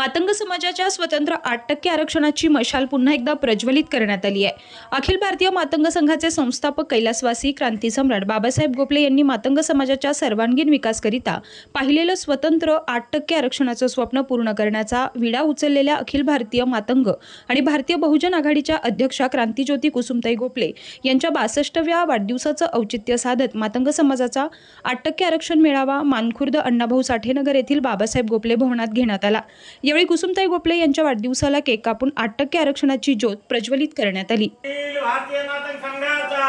मातंग समाजाच्या स्वतंत्र आठ टक्के आरक्षणाची मशाल पुन्हा एकदा प्रज्वलित करण्यात आली आहे. अखिल भारतीय मातंग संघाचे संस्थापक कैलासवासी क्रांती सम्राट बाबासाहेब गोपले यांनी मातंग समाजाच्या सर्वांगीण विकासकरिता पाहिलेलं स्वतंत्र आठ टक्के आरक्षणाचं स्वप्न पूर्ण करण्याचा विडा उचललेल्या अखिल भारतीय मातंग आणि भारतीय बहुजन आघाडीच्या अध्यक्षा क्रांतीज्योती कुसुमताई गोपले यांच्या बासष्टव्या वाढदिवसाचं औचित्य साधत मातंग समाजाचा आठ टक्के आरक्षण मेळावा मानखुर्द अण्णाभाऊ साठेनगर येथील बाबासाहेब गोपले भवनात घेण्यात आला. यावेळी कुसुमताई गोपले यांच्या वाढदिवसाला केक कापून आठ टक्के आरक्षणाची ज्योत प्रज्वलित करण्यात आली. भारतीय माता संघाचा.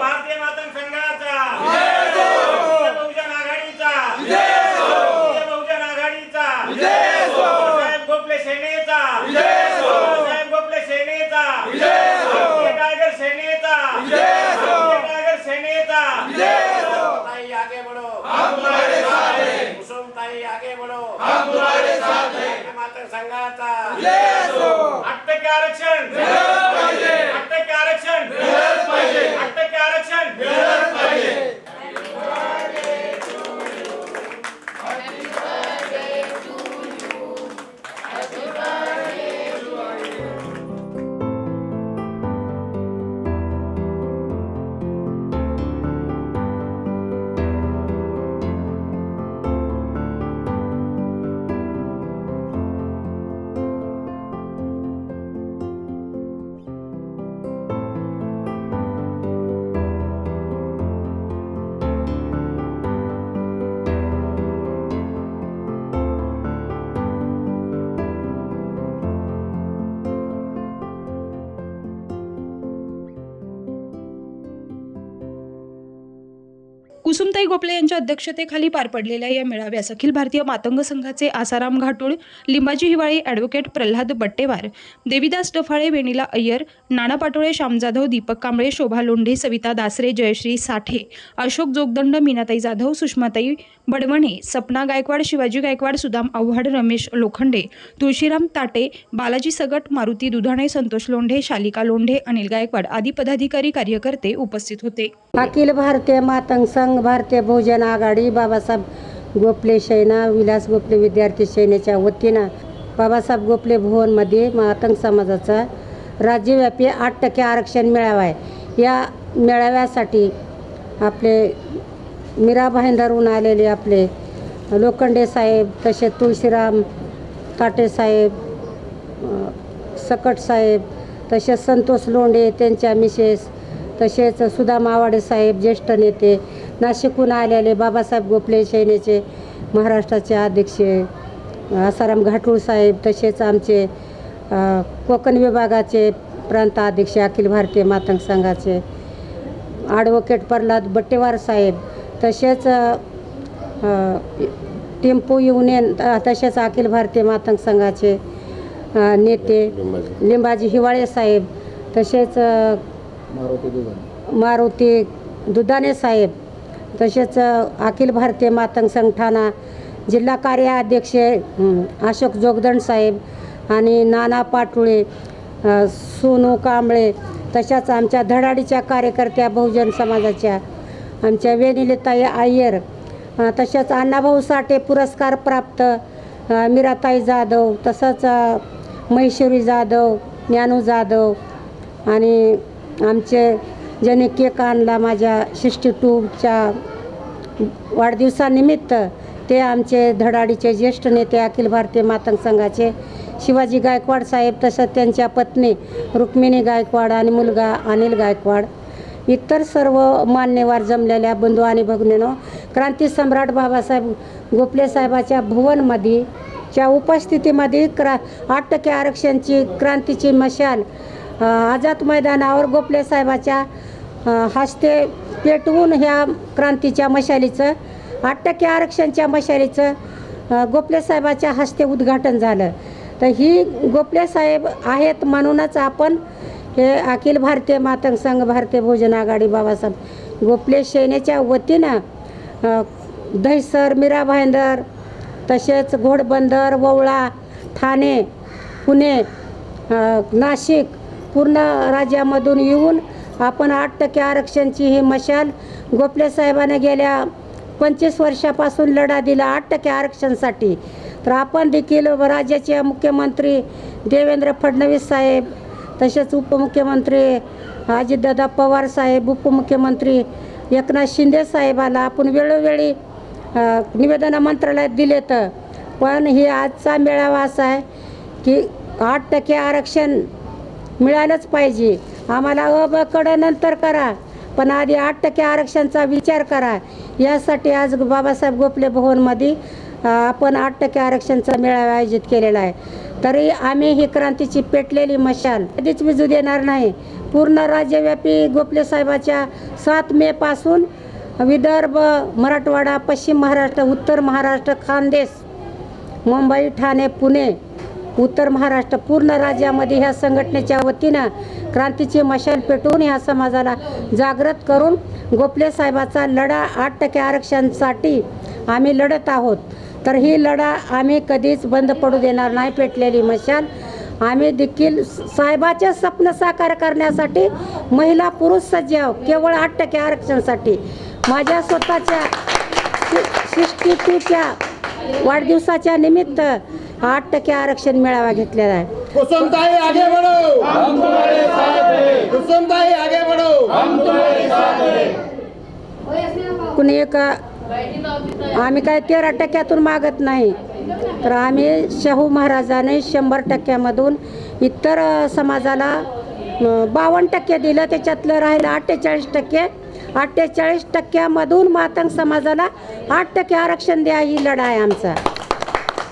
भारतीय माता संघाचा. बहुजन आघाडीचा. बहुजन आघाडीचा. साहेब गोपले सेनेचा. साहेब गोपले सेनेचा. टायगर सेनेचा. टायगर सेनेचा. ताई आगे बढ़ो. हम तुम्हारे साथ हैं कुसुम ताई आगे बढ़ो. हम तुम्हारे संघाचा आठ टक्के आरक्षण. आठ टक्के आरक्षण. आठ टक्के कुसुमताई गोपले यांच्या अध्यक्षतेखाली पार पडलेल्या या मेळाव्यास अखिल भारतीय मातंग संघाचे आसाराम घाटोळ लिंबाजी हिवाळी ॲडव्होकेट प्रल्हाद बट्टेवार देवीदास डफाळे वेणीला अय्यर नाना पाटोळे श्याम जाधव दीपक कांबळे शोभा लोंढे सविता दासरे जयश्री साठे अशोक जोगदंड मीनाताई जाधव सुषमाताई बडवणे सपना गायकवाड शिवाजी गायकवाड सुदाम आव्हाड रमेश लोखंडे तुळशीराम ताटे बालाजी सगट मारुती दुधाणे संतोष लोंढे शालिका लोंढे अनिल गायकवाड आदी पदाधिकारी कार्यकर्ते उपस्थित होते. अखिल भारतीय मातंग संघ भारतीय बहुजन आघाडी बाबासाहेब गोपले शैना विलास गोपले विद्यार्थी सेनेच्या वतीनं बाबासाहेब गोपले भुवनमध्ये मातंग समाजाचा राज्यव्यापी आठ टक्के आरक्षण मेळावा आहे. या मेळाव्यासाठी आपले मीरा भाईंदरहून आलेले आपले लोखंडे साहेब तसे तुळशीराम काटेसाहेब सकट साहेब तसेच संतोष लोंढे त्यांच्या मिसेस तसेच सुधा मावाडे साहेब ज्येष्ठ नेते नाशिकहून आलेले बाबासाहेब गोपले सेनेचे महाराष्ट्राचे अध्यक्ष आसाराम घाटूळ साहेब तसेच आमचे कोकण विभागाचे प्रांताध्यक्ष अखिल भारतीय मातंग संघाचे ॲडव्होकेट प्रल्हाद बट्टेवार साहेब तसेच टेम्पो युनियन तसेच अखिल भारतीय मातंग संघाचे नेते लिंबाजी. हिवाळे साहेब तसेच मारुती दुधाने साहेब तसेच अखिल भारतीय मातंग संघटना जिल्हा कार्याध्यक्ष अशोक जोगदंड साहेब आणि नाना पाटोळे सोनू कांबळे तशाच आमच्या धडाडीच्या कार्यकर्त्या बहुजन समाजाच्या आमच्या वेनिलेताई अय्यर तसेच अण्णाभाऊ साठे पुरस्कार प्राप्त मीराताई जाधव तसंच महेश्वरी जाधव ज्ञानू जाधव आणि आमचे ज्याने केक आणला माझ्या सिक्स्टी टूच्या वाढदिवसानिमित्त ते आमचे धडाडीचे ज्येष्ठ नेते अखिल भारतीय मातंग संघाचे शिवाजी गायकवाड साहेब तसंच त्यांच्या पत्नी रुक्मिणी गायकवाड आणि मुलगा अनिल गायकवाड. इतर सर्व मान्यवर जमलेल्या बंधू आणि भगिनीनो क्रांती सम्राट बाबासाहेब गोपले साहेबाच्या भुवनमध्ये च्या उपस्थितीमध्ये क्रा आठ टक्के आरक्षणची क्रांतीची मशाल आझाद मैदानावर गोपले साहेबाच्या हस्ते पेटवून ह्या क्रांतीच्या मशालीचं आठ टक्के आरक्षणच्या मशालीचं गोपलेसाहेबाच्या गोपले साहेबाच्या हस्ते उद्घाटन झालं. तर ही गोपले साहेब आहेत म्हणूनच आपण हे अखिल भारतीय मातंग संघ भारतीय भोजन आघाडी बाबासाहेब गोपले सेनेच्या वतीनं दहिसर मीरा भाईंदर तसेच घोडबंदर ववळा ठाणे पुणे नाशिक पूर्ण राज्यामधून येऊन आपण आठ टक्के आरक्षणची ही मशाल गोपले साहेबाने गेल्या पंचवीस वर्षापासून लढा दिला आठ टक्के आरक्षणसाठी. तर आपण देखील राज्याचे मुख्यमंत्री देवेंद्र फडणवीस साहेब तसेच उपमुख्यमंत्री अजितदादा पवार साहेब उपमुख्यमंत्री एकनाथ शिंदे साहेबाला आपण वेळोवेळी निवेदन निवेदनं मंत्रालयात दिले तर. पण हे आजचा मेळावा असा आहे की आठ टक्के आरक्षण मिळालंच पाहिजे. आम्हाला अ कडं नंतर करा पण आधी आठ टक्के आरक्षणचा विचार करा. यासाठी आज बाबासाहेब गोपले भवनमध्ये आपण आठ टक्के आरक्षणचा मेळावा आयोजित केलेला आहे. तरी आम्ही ही क्रांतीची पेटलेली मशाल. कधीच विजू देणार नाही. पूर्ण राज्यव्यापी गोपले साहेबाच्या सात मे पासून विदर्भ मराठवाडा पश्चिम महाराष्ट्र उत्तर महाराष्ट्र खानदेश मुंबई ठाणे पुणे उत्तर महाराष्ट्र पूर्ण राज्यामध्ये ह्या संघटनेच्या वतीनं क्रांतीची मशाल पेटवून ह्या समाजाला जागृत करून गोपले साहेबाचा लढा आठ टक्के आरक्षणसाठी आम्ही लढत आहोत. तर ही लढा आम्ही कधीच बंद पडू देणार नाही पेटलेली मशाल. आम्ही देखील साहेबाचे स्वप्न साकार करण्यासाठी महिला पुरुष सज्ज आहोत केवळ आठ टक्के आरक्षणसाठी माझ्या स्वतःच्या सिक्स्टी टूच्या वाढदिवसाच्या निमित्त आठ टक्के आरक्षण मेळावा घेतलेला आहे. कुसुमताई आगे बढ़ो. हम तुम्हारे साथ हैं कुसुमताई आगे बढ़ो. हम कुणी एक आम्ही काय तेरा टक्क्यातून मागत नाही. तर आम्ही शाहू महाराजाने शंभर टक्क्यामधून इतर समाजाला बावन्न टक्के दिलं. त्याच्यातलं राहिलं अठ्ठेचाळीस टक्के. अठ्ठेचाळीस टक्क्यामधून मातंग समाजाला आठ टक्के आरक्षण द्या ही लढा आहे आमचा.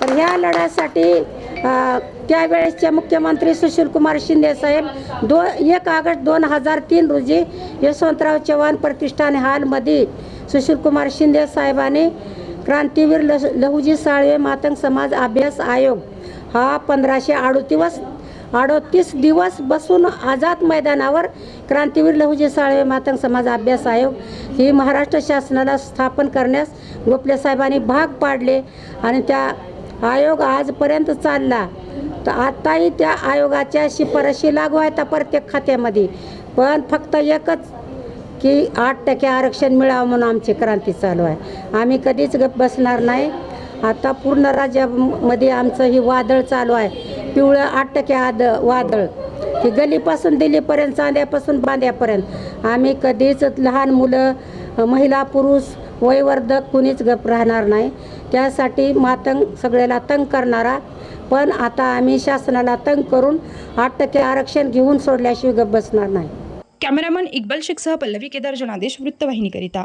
तर ह्या लढ्यासाठी त्यावेळेसचे मुख्यमंत्री सुशीलकुमार शिंदे साहेब दो एक ऑगस्ट दोन हजार तीन रोजी यशवंतराव चव्हाण प्रतिष्ठान हॉलमध्ये सुशीलकुमार शिंदे साहेबांनी क्रांतीवीर ल लहुजी साळवे मातंग समाज अभ्यास आयोग हा पंधराशे अडोतीस अडोतीस दिवस बसून आझाद मैदानावर क्रांतीवीर लहुजी साळवे मातंग समाज अभ्यास आयोग ही महाराष्ट्र शासनाला स्थापन करण्यास गोपले साहेबांनी भाग पाडले आणि त्या आयोग आजपर्यंत चालला. तर आत्ताही त्या आयोगाच्या शिफारशी लागू आहेत प्रत्येक खात्यामध्ये. पण फक्त एकच की आठ टक्के आरक्षण मिळावं म्हणून आमची क्रांती चालू आहे. आम्ही कधीच गप बसणार नाही. आता पूर्ण राज्यामध्ये आमचं ही वादळ चालू आहे. पिवळं आठ टक्के आद वादळ. की गलीपासून दिल्लीपर्यंत चांद्यापासून बांद्यापर्यंत. आम्ही कधीच लहान मुलं महिला पुरुष वयवर्धक कुणीच गप राहणार नाही. त्यासाठी मातंग सगळ्याला तंग करणारा पण आता आम्ही शासनाला तंग करून आठ टक्के आरक्षण घेऊन सोडल्याशिवाय गप बसणार नाही. कॅमेरामन इक्बाल शेखसह पल्लवी केदार जनादेश वृत्तवाहिनीकरिता.